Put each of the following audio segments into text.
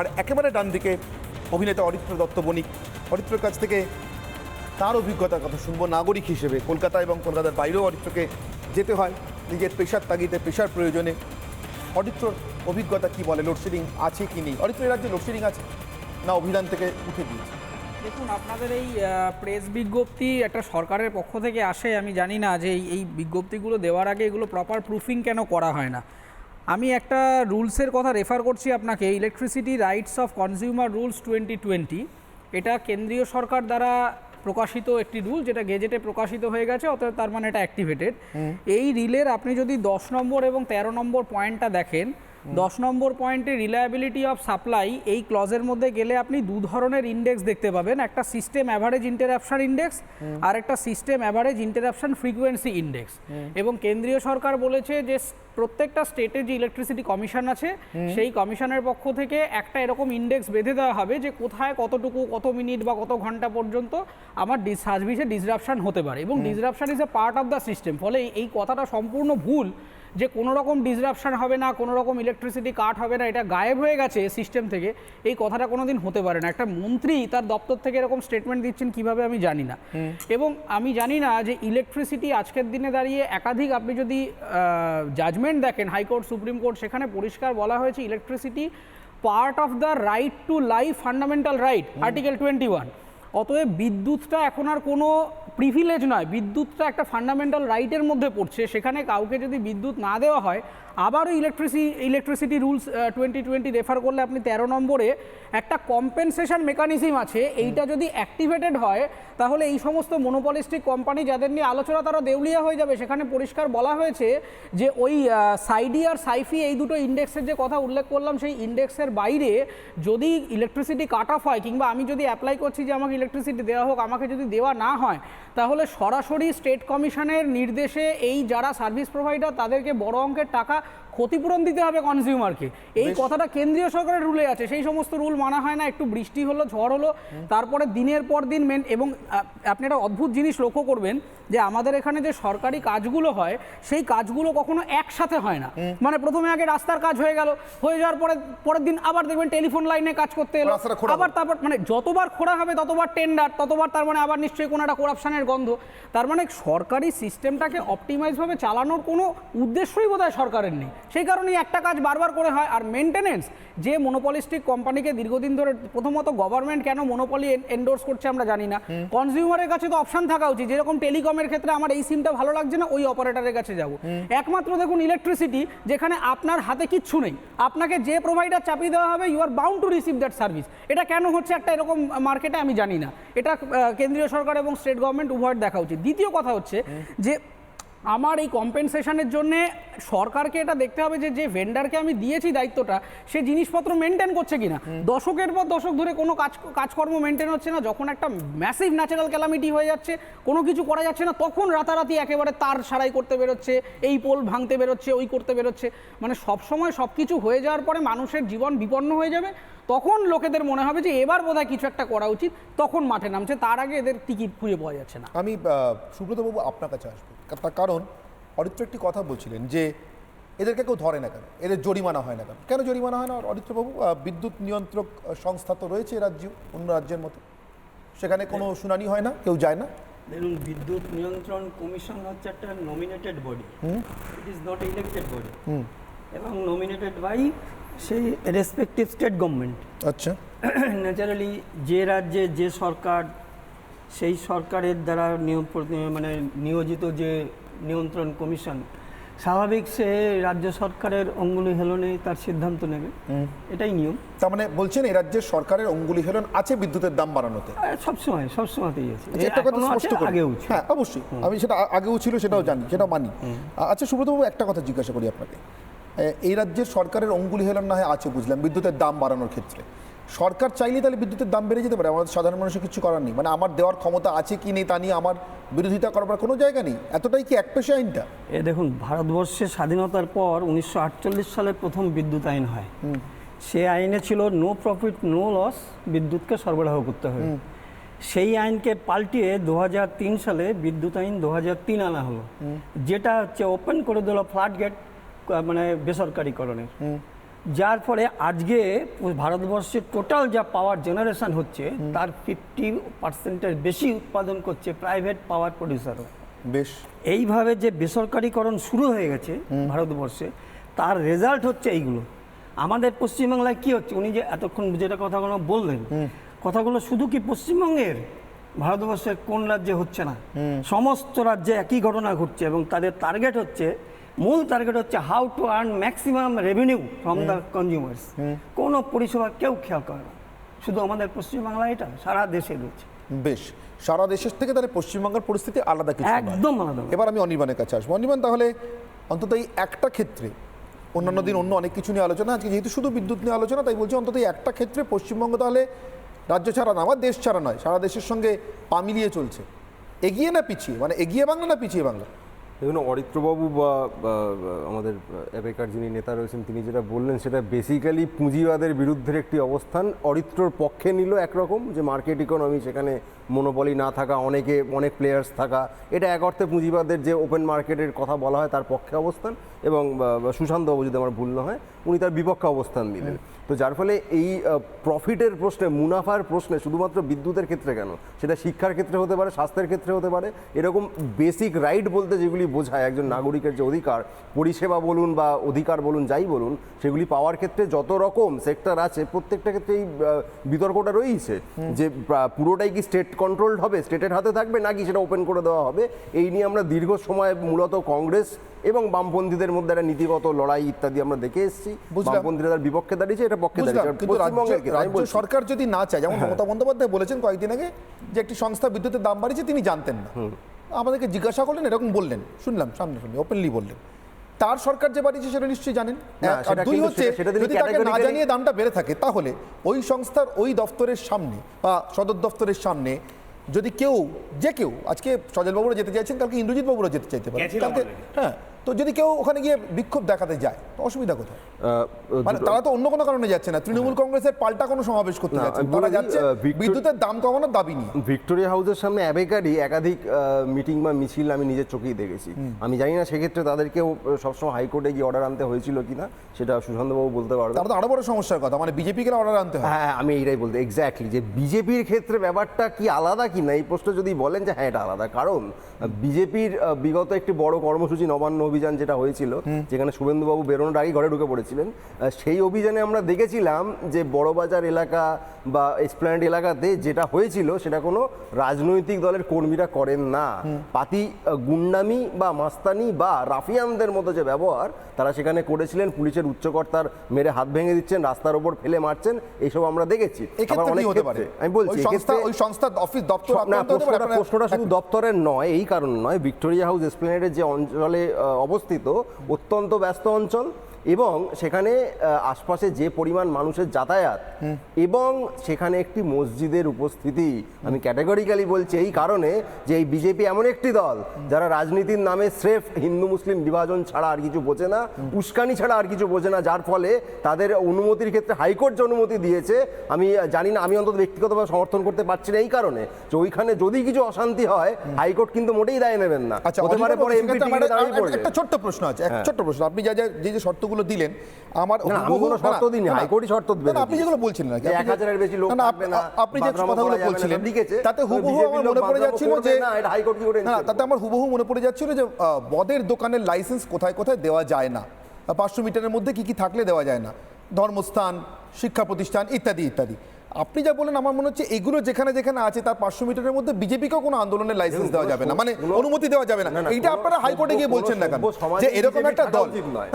আর একেবারে ডান দিকে অভিনেতা অরিত্র দত্ত বণিক। অরিত্রর কাছ থেকে তার অভিজ্ঞতার কথা শুনব নাগরিক হিসেবে। কলকাতা এবং কলকাতার বাইরেও অরিত্রকে যেতে হয়। নিজের পেশার তাগিদে, পেশার প্রয়োজনে। অরিত্রর অভিজ্ঞতা কি বলে? লোডশেডিং আছে কি নেই? অরিত্র রাজ্যে লোডশেডিং আছে? না, অভিধান থেকে উঠে দিয়েছে দেখুন, আপনাদের এই প্রেস বিজ্ঞপ্তি একটা সরকারের পক্ষ থেকে আসে। আমি জানি না যে এই বিজ্ঞপ্তিগুলো দেওয়ার আগে এগুলো প্রপার প্রুফিং কেন করা হয় না। আমি একটা রুলসের কথা রেফার করছি আপনাকে electricity rights of consumer rules twenty twenty এটা কেন্দ্রীয় সরকার দ্বারা প্রকাশিত একটি রুল যেটা গেজেটে প্রকাশিত হয়ে গেছে অতএব তার মানে এটা অ্যাক্টিভেটেড এই রিলের আপনি যদি দশ নম্বর এবং তেরো নম্বর পয়েন্টটা দেখেন দশ নম্বর পয়েন্টে রিলায়াবিলিটি অফ সাপ্লাই এই ক্লজের মধ্যে গেলে আপনি দু ধরনের ইন্ডেক্স দেখতে পাবেন। একটা সিস্টেম অ্যাভারেজ ইন্টারাপশন ইন্ডেক্স আর একটা system average interruption frequency index এবং কেন্দ্রীয় সরকার বলেছে যে প্রত্যেকটা স্টেটে যে ইলেকট্রিসিটি কমিশন আছে সেই কমিশনের পক্ষ থেকে একটা এরকম ইন্ডেক্স বেঁধে দেওয়া হবে যে কোথায় কতটুকু কত মিনিট বা কত ঘণ্টা পর্যন্ত আমার সার্ভিসে ডিসরাপশন হতে পারে। এবং disruption is a part of the system ফলে এই- এই কথাটা সম্পূর্ণ ভুল। যে কোনো রকম ডিসরাপশন হবে না কোনো রকম ইলেকট্রিসিটি কাট হবে না এটা গায়েব হয়ে গেছে সিস্টেম থেকে এই কথাটা কোনোদিন হতে পারে না। একটা মন্ত্রী তার দপ্তর থেকে এরকম স্টেটমেন্ট দিচ্ছেন কীভাবে আমি জানি না। এবং আমি জানি না যে ইলেকট্রিসিটি আজকের দিনে দাঁড়িয়ে একাধিক আপনি যদি জাজমেন্ট দেখেন হাইকোর্ট সুপ্রিম কোর্ট সেখানে পরিষ্কার বলা হয়েছে electricity part of the right to life fundamental right article twenty one অতএব বিদ্যুৎটা এখন আর কোনো প্রিভিলেজ নয় বিদ্যুৎটা একটা ফান্ডামেন্টাল রাইটের মধ্যে পড়ছে। সেখানে কাউকে যদি বিদ্যুৎ না দেওয়া হয় আবারও electricity electricity rules twenty twenty refer করলে আপনি তেরো নম্বরে একটা কম্পেনসেশন মেকানিজম আছে। এইটা যদি অ্যাক্টিভেটেড হয় তাহলে এই সমস্ত মনোপলিস্টিক কোম্পানি যাদের নিয়ে আলোচনা তারা দেউলিয়া হয়ে যাবে। সেখানে পরিষ্কার বলা হয়েছে যে ওই সাইডি আর সাইফি এই দুটো ইন্ডেক্সের যে কথা উল্লেখ করলাম সেই ইন্ডেক্সের বাইরে যদি ইলেকট্রিসিটি কাট অফ হয় কিংবা আমি যদি অ্যাপ্লাই করছি যে আমাকে ইলেকট্রিসিটি দেওয়া হোক আমাকে যদি দেওয়া না হয় তাহলে সরাসরি স্টেট কমিশনের নির্দেশে এই যারা সার্ভিস প্রোভাইডার তাদেরকে বড় অঙ্কের টাকা ক্ষতিপূরণ দিতে হবে কনজিউমারকে এই কথাটা কেন্দ্রীয় সরকারের রুলে আছে। সেই সমস্ত রুল মানা হয় না একটু বৃষ্টি হলো ঝড় হলো তারপরে দিনের পর দিন মেন এবং আপনি একটা অদ্ভুত জিনিস লক্ষ্য করবেন যে আমাদের এখানে যে সরকারি কাজগুলো হয় সেই কাজগুলো কখনো একসাথে হয় না। মানে প্রথমে আগে রাস্তার কাজ হয়ে গেল হয়ে যাওয়ার পরে পরের দিন আবার দেখবেন টেলিফোন লাইনে কাজ করতে এলো। আবার তারপর মানে যতবার খোঁড়া হবে ততবার টেন্ডার ততবার তার মানে আবার নিশ্চয়ই কোনো একটা করাপশনের গন্ধ। তার মানে সরকারি সিস্টেমটাকে অপটিমাইজভাবে চালানোর কোনো উদ্দেশ্যই বোধহয় সরকারের নেই। সেই কারণেই একটা কাজ বারবার করে হয় আর মেনটেনেন্স যে মনোপলিস্টিক কোম্পানিকে দীর্ঘদিন ধরে প্রথমত গভর্নমেন্ট কেন মনোপলি এন্ডোর্স করছে আমরা জানি না। কনজিউমারের কাছে তো অপশন থাকা উচিত যেরকম টেলিকমের ক্ষেত্রে আমার এই সিমটা ভালো লাগছে না ওই অপারেটারের কাছে যাব। একমাত্র দেখুন ইলেকট্রিসিটি যেখানে আপনার হাতে কিচ্ছু নেই। আপনাকে যে প্রোভাইডার চাপিয়ে দেওয়া হবে you are bound to receive that service এটা কেন হচ্ছে একটা এরকম মার্কেটে আমি জানি না। এটা কেন্দ্রীয় সরকার এবং স্টেট গভর্নমেন্ট উভয়ের দেখা উচিত। দ্বিতীয় কথা হচ্ছে যে আমার এই কম্পেনসেশনের জন্যে সরকারকে এটা দেখতে হবে যে যে ভেন্ডারকে আমি দিয়েছি দায়িত্বটা সে জিনিসপত্র মেনটেন করছে কিনা। দশকের পর দশক ধরে কোনো কাজ কাজকর্ম মেনটেন হচ্ছে না। যখন একটা ম্যাসিভ ন্যাচারাল ক্যালামিটি হয়ে যাচ্ছে কোনো কিছু করা যাচ্ছে না তখন রাতারাতি একেবারে তার সারাই করতে বেরোচ্ছে এই পোল ভাঙতে বেরোচ্ছে ওই করতে বেরোচ্ছে। মানে সব সময় সব কিছু হয়ে যাওয়ার পরে মানুষের জীবন বিপন্ন হয়ে যাবে। তখন লোকেদের মনে হবে যে এবার বোধহয় কিছু একটা করা উচিত তখন মাঠে নামছে। তার আগে এদের টিকিট খুঁজে পাওয়া যাচ্ছে না। আমি সুব্রতবাবু আপনার কাছে আসব। তার কারণ অরিত্র একটি কথা বলছিলেন যে এদেরকে কেউ ধরে না কেন? এদের জরিমানা হয় না কেন? কেন জরিমানা হয় না? অরিত্রবাবু বিদ্যুৎ নিয়ন্ত্রক সংস্থা তো রয়েছে রাজ্যে অন্য রাজ্যের মতো। সেখানে কোনো শুনানি হয় না? কেউ যায় না? দেখুন বিদ্যুৎ নিয়ন্ত্রণ কমিশন হচ্ছে একটা nominated body it is not elected body এবং নমিনেটেড বাই সেই রেসপেক্টিভ স্টেট গভর্নমেন্ট আচ্ছা। ন্যাচারালি যে রাজ্যে যে সরকার সেই সরকারের দ্বারা নিয়োগ মানে নিয়োজিত যে নিয়ন্ত্রণ কমিশন স্বাভাবিক সে রাজ্য সরকারের অঙ্গুলি হেলনে তার সিদ্ধান্ত নেবে। এটাই নিয়ম। তার মানে বলছেন এই রাজ্যের সরকারের অঙ্গুলি হেলন আছে বিদ্যুতের দাম বাড়ানোতে? সবসময় সবসময়তেই আছে। আচ্ছা, একটা কথা স্পষ্ট করি। আগেও। হ্যাঁ অবশ্যই। আমি সেটা আগেও ছিল সেটাও জানি সেটাও মানি। আচ্ছা সুব্রতবাবু একটা কথা জিজ্ঞাসা করি আপনাকে। এই রাজ্যের সরকারের অঙ্গুলি হেলন না হয় আছে বুঝলাম বিদ্যুতের দাম বাড়ানোর ক্ষেত্রে। সরকার চাইলে তাহলে বিদ্যুতের দাম বেড়ে যেতে পারে। আমাদের সাধারণ মানুষের কিছু করার নেই। মানে আমার দেওয়ার ক্ষমতা আছে কি নেই তা নিয়ে আমার বিরোধিতা করার কোনো জায়গা নেই। এতটাই কি একপেশে আইনটা? এ দেখুন ভারতবর্ষের স্বাধীনতার পর উনিশশো আটচল্লিশ সালে প্রথম বিদ্যুৎ আইন হয়। সে আইনে ছিল নো প্রফিট নো লস বিদ্যুৎকে সরবরাহ করতে হবে। সেই আইনকে পাল্টিয়ে দু হাজার তিন সালে বিদ্যুৎ আইন দু হাজার তিন আনা হলো। যেটা হচ্ছে ওপেন করে দিল ফ্ল্যাট গেট মানে বেসরকারিকরণের। যার ফলে আজকে ভারতবর্ষের টোটাল যা পাওয়ার জেনারেশন হচ্ছে তার ফিফটি পার্সেন্টের বেশি উৎপাদন করছে প্রাইভেট পাওয়ার প্রডিউসারও বেশ। এইভাবে যে বেসরকারিকরণ শুরু হয়ে গেছে ভারতবর্ষে তার রেজাল্ট হচ্ছে এইগুলো। আমাদের পশ্চিমবাংলায় কি হচ্ছে? উনি যে এতক্ষণ যেটা কথাগুলো বললেন কথাগুলো শুধু কি পশ্চিমবঙ্গের ভারতবর্ষের কোন রাজ্যে হচ্ছে না। সমস্ত রাজ্যে একই ঘটনা ঘটছে এবং তাদের টার্গেট হচ্ছে মূল টার্গেট হচ্ছে how to earn maximum revenue from the consumers কোনো পরিষেবা কেউ খেয়াল করে না। শুধু আমাদের পশ্চিমবাংলা এটা সারা দেশে রয়েছে। বেশ সারা দেশের থেকে তাহলে পশ্চিমবঙ্গের পরিস্থিতি আলাদা কিছু একদম আলাদা এবার আমি অনির্বাণের কাছে আসব। অনির্বাণ তাহলে অন্তত এই একটা ক্ষেত্রে অন্যান্য দিন অন্য অনেক কিছু নিয়ে আলোচনা আজকে যেহেতু শুধু বিদ্যুৎ নিয়ে আলোচনা তাই বলছি অন্তত এই একটা ক্ষেত্রে পশ্চিমবঙ্গ তাহলে রাজ্য ছাড়া না আমার দেশ ছাড়া নয় সারা দেশের সঙ্গে পা মিলিয়ে চলছে। এগিয়ে না পিছিয়ে মানে এগিয়ে বাংলা না পিছিয়ে বাংলা? দেখুন, অরিত্রবাবু বা আমাদের এবেকার যিনি নেতা রয়েছেন, তিনি যেটা বললেন, সেটা বেসিক্যালি পুঁজিবাদের বিরুদ্ধের একটি অবস্থান। অরিত্রর পক্ষে নিল একরকম যে মার্কেট ইকোনমি সেখানে মনোবলি না থাকা, অনেকে, অনেক প্লেয়ার্স থাকা, এটা এক অর্থে পুঁজিবাদের যে ওপেন মার্কেটের কথা বলা হয়, তার পক্ষে অবস্থান। এবং সুশান্তবাবু যদি আমার ভুল না হয় উনি তার বিপক্ষে অবস্থান দিলেন তো যার ফলে এই প্রফিটের প্রশ্নে মুনাফার প্রশ্নে শুধুমাত্র বিদ্যুতের ক্ষেত্রে কেন? সেটা শিক্ষার ক্ষেত্রে হতে পারে স্বাস্থ্যের ক্ষেত্রে হতে পারে। এরকম বেসিক রাইট বলতে যেগুলি বোঝায় একজন নাগরিকের যে অধিকার পরিষেবা বলুন বা অধিকার বলুন যাই বলুন সেগুলি পাওয়ার ক্ষেত্রে যত রকম সেক্টর আছে প্রত্যেকটা ক্ষেত্রেই আহ, বিতর্কটা রয়েছে যে পুরোটাই কি স্টেট কন্ট্রোলড হবে? স্টেটের হাতে থাকবে? নাকি সেটা ওপেন করে দেওয়া হবে? এই নিয়ে আমরা দীর্ঘ সময় মূলত কংগ্রেস এবং বামপন্থীদের মধ্যে একটা নীতিগত লড়াই ইত্যাদি আমরা দেখে এসেছি। বুঝলাম। বামপন্থীরা তার বিপক্ষে দাঁড়িয়েছে এটা পক্ষে দাঁড়িয়েছে। সরকার যদি না চায় যেমন মমতা বন্দ্যোপাধ্যায় বলেছেন কয়েকদিন আগে যে একটি সংস্থা বিদ্যুতের দাম বাড়িয়েছে তিনি জানতেন না। আমাদেরকে জিজ্ঞাসা করলেন এরকম বললেন। শুনলাম সামনে শুনি ওপেনলি বললেন। তার সরকার যে বাড়িয়েছে সেটা নিশ্চয়ই জানেন। আর দুই হচ্ছে যদি তাকে না জানিয়ে দামটা বেড়ে থাকে তাহলে ওই সংস্থার ওই দপ্তরের সামনে বা সদর দপ্তরের সামনে যদি কেউ যে কেউ আজকে সজলবাবুরা যেতে চাইছেন কালকে ইন্দ্রজিৎ বাবুরা যেতে চাইতে পারে। কালকে হ্যাঁ। তো যদি কেউ ওখানে গিয়ে বিক্ষোভ দেখাতে যায় তো অসুবিধা কোথায়? মানে তারা তো অন্য কোনো কারণে যাচ্ছে না। তৃণমূল কংগ্রেসের পাল্টা কোনো সমাবেশ করতে যাচ্ছে তারা যাচ্ছে বিদ্যুতের দাম কমানোর দাবি নিয়ে। ভিক্টোরিয়া হাউসের সামনে অ্যাবেকারই একাধিক মিটিং বা মিছিল আমি নিজের চোখেই দেখেছি। আমি জানি না সেক্ষেত্রে তাদেরকেও সবসময় হাইকোর্টে গিয়ে অর্ডার আনতে হয়েছিল কিনা সেটা সুশান্তবাবু বলতে পারবে। তারা তো আরও বড় সমস্যার কথা মানে বিজেপিকে অর্ডার আনতে হয়। হ্যাঁ আমি এইটাই বলতে এক্স্যাক্টলি যে বিজেপির ক্ষেত্রে ব্যাপারটা কি আলাদা কি না এই প্রশ্ন যদি বলেন যে হ্যাঁ এটা আলাদা। কারণ বিজেপির বিগত একটি বড় কর্মসূচি নবান্ন অভিযান যেটা হয়েছিল যেখানে শুভেন্দুবাবু বেরোনোর আগেই ঘরে ঢুকে পড়েছিলেন সেই অভিযানে আমরা দেখেছিলাম যে বড়বাজার এলাকা বা এসপ্ল্যান্ড এলাকাতে যেটা হয়েছিল সেটা কোনো রাজনৈতিক দলের কর্মীরা করেন না। পাতি গুন্ডামি বা মাস্তানি বা রাফিয়ানদের মতো যে ব্যবহার তারা সেখানে করেছিলেন পুলিশের উচ্চকর্তার মেরে হাত ভেঙে দিচ্ছেন রাস্তার ওপর ফেলে মারছেন এইসব আমরা দেখেছি। আমি বলছি প্রশ্নটা শুধু দপ্তরের নয় এই কারণ নয় ভিক্টোরিয়া হাউস এসপ্লেনেডের যে অঞ্চলে অবস্থিত অত্যন্ত ব্যস্ত অঞ্চল। এবং সেখানে আশপাশে যে পরিমাণ মানুষের যাতায়াত এবং সেখানে একটি মসজিদের উপস্থিতি আমি ক্যাটাগরিক্যালি বলছি এই কারণে যে এই বিজেপি এমন একটি দল যারা রাজনীতির নামে স্রেফ হিন্দু মুসলিম বিভাজন ছাড়া আর কিছু বোঝে না উস্কানি ছাড়া আর কিছু বোঝে না যার ফলে তাদের অনুমতির ক্ষেত্রে হাইকোর্ট যে অনুমতি দিয়েছে আমি জানি না আমি অন্তত ব্যক্তিগতভাবে সমর্থন করতে পারছি না এই কারণে যে ওইখানে যদি কিছু অশান্তি হয় হাইকোর্ট কিন্তু মোটেই দায় নেবেন না। আচ্ছা হতে পারে পরে এমপি সেক্ষেত্রে আমার দাঁড়িয়ে একটা- ছোট্ট প্রশ্ন আছে এক হ্যাঁ। ছোট্ট প্রশ্ন। আপনি যা যা যে যে শর্তগুলো দিলেন আমার আমি হুবহু- কোনো শর্ত দিইনি, হাইকোর্টই শর্ত না, আপনি যেগুলো বলছিলেন আর কি, আপনি এক যে- হাজারের বেশি লোক না, আপনি যে কথাগুলো বলছিলেন তাতে হুবহু আমার মনে পড়ে যাচ্ছিল যে না, এটা হাইকোর্ট কি করে না না, তাতে আমার হুবহু মনে পড়ে যাচ্ছিল যে বদের মদের দোকানের লাইসেন্স কোথায় কোথায় দেওয়া যায় না। পাঁচশো মিটারের মধ্যে কি কি থাকলে দেওয়া যায় না? ধর্মস্থান শিক্ষা প্রতিষ্ঠান ইত্যাদি ইত্যাদি। আপনি যা বলেন আমার মনে হচ্ছে এগুলো যেখানে যেখানে আছে তার পাঁচশো মিটারের মধ্যে বিজেপিকেও কোনো আন্দোলনের লাইসেন্স দেওয়া যাবে না। মানে অনুমতি দেওয়া যাবে না। এইটা আপনারা হাইকোর্টে গিয়ে বলছেন না কেন যে এরকম একটা দল।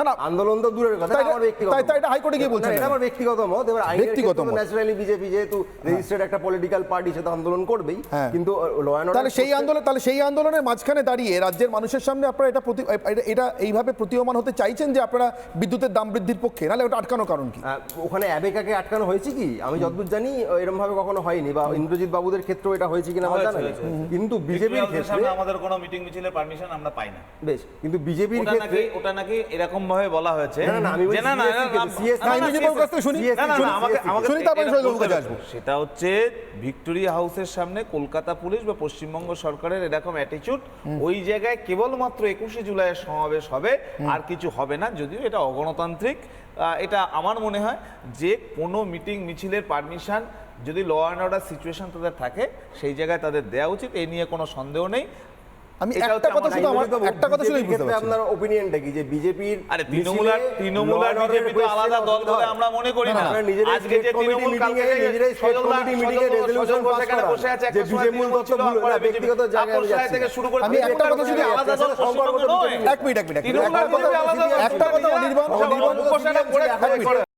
না আন্দোলন তো দূরের কথা তাই- এটা তাই- এটা হাইকোর্টে গিয়ে বলছেন এটা আমার ব্যক্তিগত মত। এবার ব্যক্তিগত মত। ন্যাচারালি বিজেপি যেহেতু রেজিস্টার্ড একটা পলিটিক্যাল পার্টি সে তো আন্দোলন করবেই। হ্যাঁ। কিন্তু ল অ্যান্ড তাহলে সেই আন্দোলন তাহলে সেই আন্দোলনের মাঝখানে দাঁড়িয়ে রাজ্যের মানুষের সামনে আপনারা এটা প্রতি এটা- এটা এইভাবে প্রতীয়মান হতে চাইছেন যে আপনারা বিদ্যুতের দাম বৃদ্ধির পক্ষে? নাহলে ওটা আটকানোর কারণ কি? ওখানে অ্যাবেকাকে আটকানো হয়েছে কি? আমি যতদূর জানি এরকম ভাবে কখনো হয়নি বা ইন্দ্রজিৎ বাবুদের ক্ষেত্রেও এটা হয়েছে কিনা আমার জানা নেই। কিন্তু বিজেপির বিজেপির ক্ষেত্রে আমাদের কোনো মিটিং মিছিলের পারমিশন আমরা পাই না। বেশ কিন্তু বিজেপির ক্ষেত্রে ওটা নাকি এরকম ভাবে বলা হয়েছে। না, না, আমি না না ক্ষেত্রে, না, ইন্দ্রজিৎ বাবুর কাছ থেকে শুনি। না, না, আমাকে আমাকে শুনি, তারপরে শৈলবাবুর কাছে আসব। সেটা হচ্ছে ভিক্টোরিয়া হাউসের সামনে কলকাতা পুলিশ বা পশ্চিমবঙ্গ সরকারের এরকম অ্যাটিচিউড ওই জায়গায় কেবলমাত্র একুশে জুলাইয়ের সমাবেশ হবে আর কিছু হবে না যদিও এটা অগণতান্ত্রিক। এটা আমার মনে হয় যে কোনো মিটিং মিছিলের পারমিশন যদি ল অ্যান্ড অর্ডার সিচুয়েশান তাদের থাকে, সেই জায়গায় তাদের দেওয়া উচিত। এই নিয়ে কোনো সন্দেহ নেই। আমি একটা কথা শুধু আমার একটা কথা শুধু র ক্ষেত্রে আপনার ওপিনিয়নটা কি? যে বিজেপির আরে তৃণমূল আর তৃণমূল আর বিজেপি তো আলাদা দল বলে আমরা মনে করি না আজকে যে তৃণমূল কালকে নিজেরাই দা- committee meeting এ resolution সজল এখানে বসে আছে, যে একটা সময় তৃণমূল তৃণমূল ছিল, ভুল, না, ব্যক্তিগত জায়গায় যাচ্ছি। থেকে শুরু করে আমি একটা কথা শুধু আলাদা দল সম্পর্ক নয়। এক মিনিট এক মিনিট এক মিনিট। তৃণমূল একটা কথা- আলাদা একটা কথা নিজেরা অনির্বাণ অনির্বাণ উপসাটা করে।